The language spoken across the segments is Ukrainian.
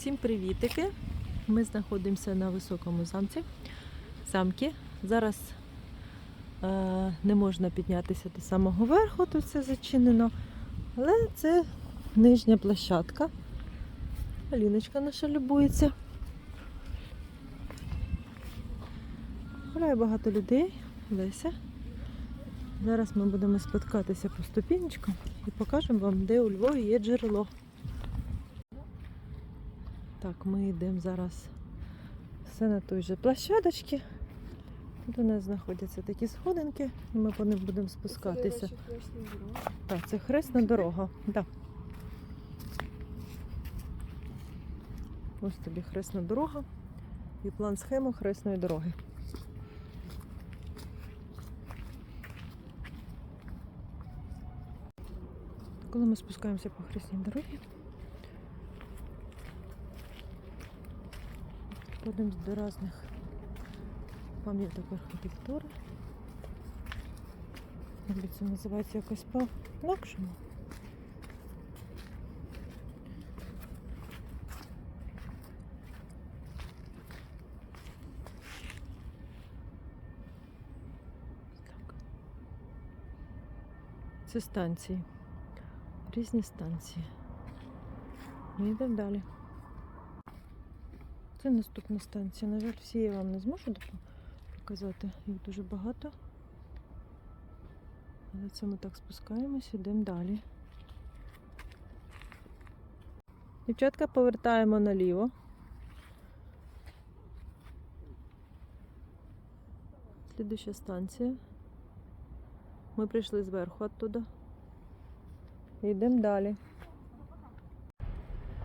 Всім привітики! Ми знаходимося на високому замці. Замки. Зараз е, не можна піднятися до самого верху, тут все зачинено. Але це нижня площадка. Аліночка наша любується. Гуляє багато людей. Леся. Зараз ми будемо спускатися по ступінечкам і покажемо вам, де у Львові є джерело. Так, ми йдемо зараз все на той же площадочці. Тут у нас знаходяться такі сходинки, і ми по них будемо спускатися. Так, це хресна дорога. Да. Ось тобі хресна дорога і план схему хресної дороги. Коли ми спускаємося по хресній дорозі, підходимо до різних пам'яток архітектури. Це називається якось по-інакшому. Так. Це станції. Різні станції. Ми йдемо далі. Це наступна станція. На жаль, всі я вам не зможу показати. Їх дуже багато. Але це ми так спускаємось, йдемо далі. Дівчатка, повертаємо наліво. Слідуща станція. Ми прийшли зверху оттуда. Йдемо далі.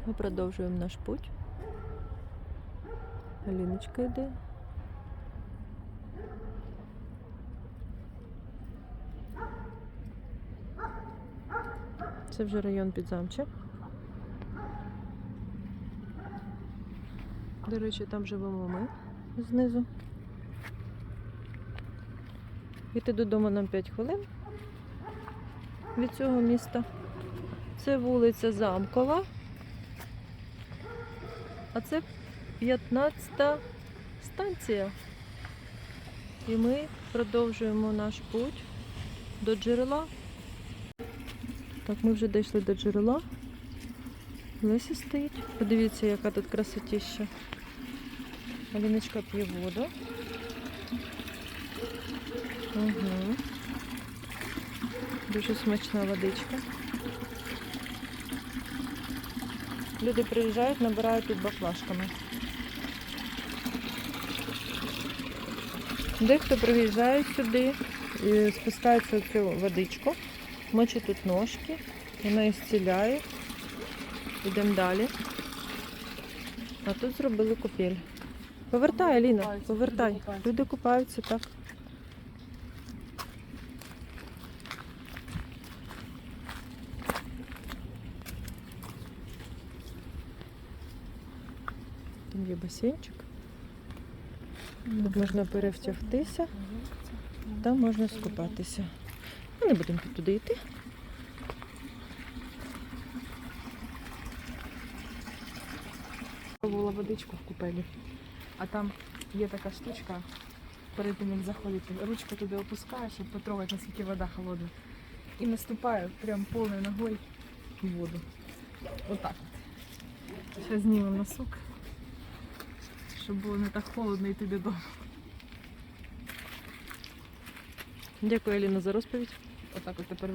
Ми продовжуємо наш путь. Аліночка йде. Це вже район Підзамче. До речі, там живемо ми знизу. Йти додому нам 5 хвилин від цього міста. Це вулиця Замкова. А це 15 станція. І ми продовжуємо наш путь до джерела. Так, ми вже дійшли до джерела. Леся стоїть. Подивіться, яка тут красотіща. Аліночка п'є воду. Угу. Дуже смачна водичка. Люди приїжджають, набирають тут баклажками. Дехто приїжджає сюди і спускається в цю водичку, мочить тут ножки, вона їх зціляє. Йдемо далі. А тут зробили купель. Повертай, Аліна, повертай. Люди купаються, так. Там є басейнчик. Тут можна перевтягтися, там можна скупатися. Ми не будемо туди йти. Пробувала водичку в купелі, а там є така штучка, перед тим як заходити, ручку туди опускаєш, щоб потрогати, наскільки вода холодна. І наступаю прям повною ногою в воду. Отак от. Зараз знімемо носок, щоб було не так холодно йти додому. Дякую, Аліна, за розповідь. Отак от тепер